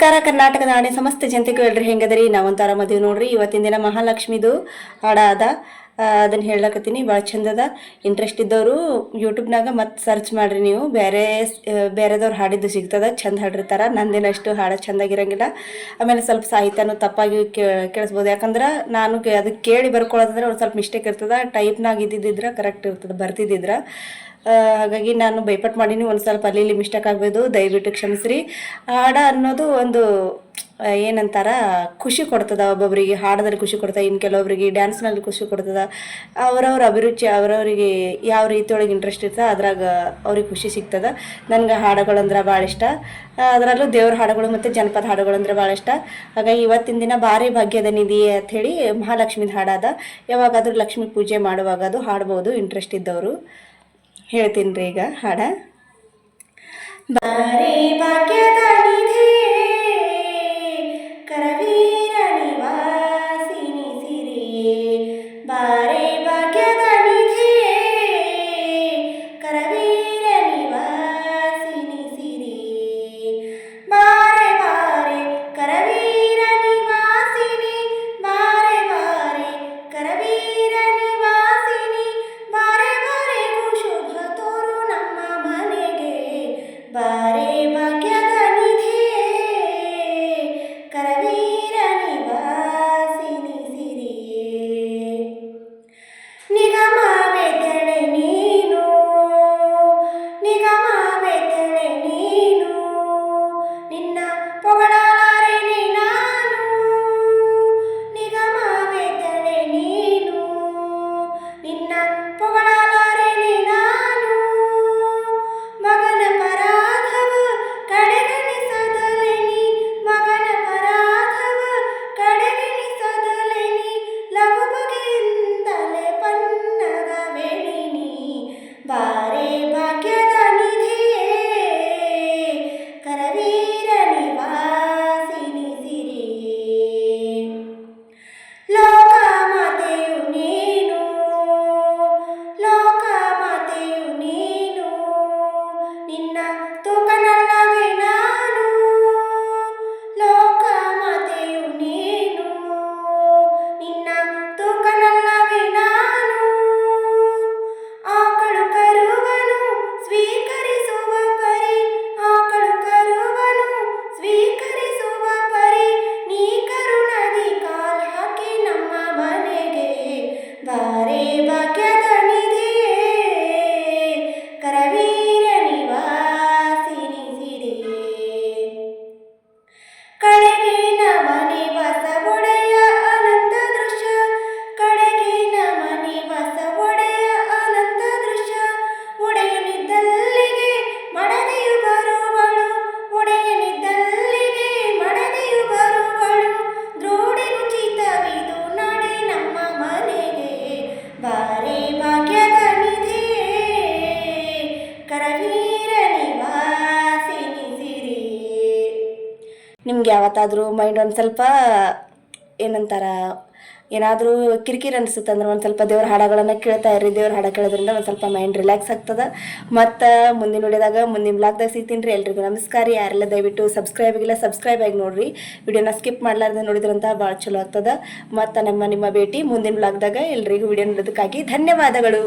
ನಮಸ್ಕಾರ, ಕರ್ನಾಟಕದ ನಾಡಿನ ಸಮಸ್ತ ಜನತೆಗೂ ಎಲ್ರಿ ಹೆಂಗದ್ರಿ? ನಾವೊಂಥರ ಮದುವೆ ನೋಡ್ರಿ. ಇವತ್ತಿನ ದಿನ ಮಹಾಲಕ್ಷ್ಮಿದು ಹಾಡ ಅದ ಅದನ್ನು ಹೇಳಕತ್ತೀನಿ. ಭಾಳ ಚಂದದ ಇಂಟ್ರೆಸ್ಟ್ ಇದ್ದವರು ಯೂಟ್ಯೂಬ್ನಾಗ ಮತ್ತೆ ಸರ್ಚ್ ಮಾಡ್ರಿ ನೀವು. ಬೇರೆ ಬೇರೆದವ್ರು ಹಾಡಿದ್ದು ಸಿಗ್ತದ. ಚಂದ ಹಾಡಿರ್ತಾರ ನಂದೇನಷ್ಟು ಹಾಡು ಚಂದಾಗಿರಂಗಿಲ್ಲ. ಆಮೇಲೆ ಸ್ವಲ್ಪ ಸಾಹಿತ್ಯನೂ ತಪ್ಪಾಗಿ ಕೇಳಿಸ್ಬೋದು. ಯಾಕಂದ್ರೆ ನಾನು ಅದಕ್ಕೆ ಕೇಳಿ ಬರ್ಕೊಳ್ಳೋದಂದ್ರೆ ಒಂದು ಸ್ವಲ್ಪ ಮಿಸ್ಟೇಕ್ ಇರ್ತದೆ. ಟೈಪ್ನಾಗ ಇದ್ದಿದ್ದಿದ್ರೆ ಕರೆಕ್ಟ್ ಇರ್ತದೆ, ಬರ್ತಿದ್ದಿದ್ರೆ. ಹಾಗಾಗಿ ನಾನು ಭಯಪಟ್ಟು ಮಾಡೀನಿ. ಒಂದು ಸ್ವಲ್ಪ ಅಲ್ಲಿ ಇಲ್ಲಿ ಮಿಸ್ಟೇಕ್ ಆಗ್ಬೋದು. ದಯವಿಟ್ಟು ಕ್ಷಮಿಸ್ರಿ. ಹಾಡ ಅನ್ನೋದು ಒಂದು ಏನಂತಾರ, ಖುಷಿ ಕೊಡ್ತದ ಒಬ್ಬೊಬ್ಬರಿಗೆ ಹಾಡದಲ್ಲಿ ಖುಷಿ ಕೊಡ್ತದೆ ಇನ್ನು ಕೆಲವೊಬ್ಬರಿಗೆ ಡ್ಯಾನ್ಸ್ನಲ್ಲಿ ಖುಷಿ ಕೊಡ್ತದ. ಅವರವ್ರ ಅಭಿರುಚಿ, ಅವರವರಿಗೆ ಯಾವ ರೀತಿಯೊಳಗೆ ಇಂಟ್ರೆಸ್ಟ್ ಇರ್ತದೆ, ಅದ್ರಾಗ ಅವ್ರಿಗೆ ಖುಷಿ ಸಿಗ್ತದೆ. ನನಗೆ ಹಾಡುಗಳಂದ್ರೆ ಭಾಳ ಇಷ್ಟ. ಅದರಲ್ಲೂ ದೇವ್ರ ಹಾಡುಗಳು ಮತ್ತು ಜನಪದ ಹಾಡುಗಳಂದ್ರೆ ಭಾಳ ಇಷ್ಟ. ಹಾಗಾಗಿ ಇವತ್ತಿನ ದಿನ ಭಾರಿ ಭಾಗ್ಯದ ನಿಧಿ ಅಂಥೇಳಿ ಮಹಾಲಕ್ಷ್ಮಿದ ಹಾಡಾದ. ಯಾವಾಗಾದರೂ ಲಕ್ಷ್ಮಿ ಪೂಜೆ ಮಾಡುವಾಗ ಅದು ಹಾಡ್ಬೋದು ಇಂಟ್ರೆಸ್ಟ್ ಇದ್ದವರು. ಹೇಳ್ತೀನಿ ರೀ ಈಗ ಹಾಡ. ಭಾರಿ ಭಾಗ್ಯದ ನಿಮ್ಗೆ ಯಾವತ್ತಾದರೂ ಮೈಂಡ್ ಒಂದು ಸ್ವಲ್ಪ, ಏನಂತಾರ, ಏನಾದರೂ ಕಿರಿಕಿರಿ ಅನಿಸುತ್ತೆ ಅಂದ್ರೆ ಒಂದು ಸ್ವಲ್ಪ ದೇವ್ರ ಹಾಡಗಳನ್ನು ಕೇಳ್ತಾ ಇರ್ರಿ. ದೇವ್ರ ಹಾಡ ಕೇಳೋದ್ರಿಂದ ಒಂದು ಸ್ವಲ್ಪ ಮೈಂಡ್ ರಿಲ್ಯಾಕ್ಸ್ ಆಗ್ತದೆ. ಮತ್ತು ಮುಂದಿನ ನೋಡಿದಾಗ ಮುಂದಿನ ಬ್ಲಾಗ್ದಾಗ ಸಿಗ್ತೀನಿ ರೀ. ಎಲ್ರಿಗೂ ನಮಸ್ಕಾರ ಯಾರೆಲ್ಲ ದಯವಿಟ್ಟು ಸಬ್ಸ್ಕ್ರೈಬ್ ಆಗಿಲ್ಲ ಸಬ್ಸ್ಕ್ರೈಬ್ ಆಗಿ ನೋಡಿರಿ. ವಿಡಿಯೋನ ಸ್ಕಿಪ್ ಮಾಡಲಾರ್ದೆ ನೋಡಿದ್ರಂತ ಭಾಳ ಚಲೋ ಆಗ್ತದೆ. ಮತ್ತು ನಮ್ಮ ನಿಮ್ಮ ಭೇಟಿ ಮುಂದಿನ ಬ್ಲಾಗ್ದಾಗ ಎಲ್ರಿಗೂ ವಿಡಿಯೋ ನೋಡೋದಕ್ಕಾಗಿ ಧನ್ಯವಾದಗಳು.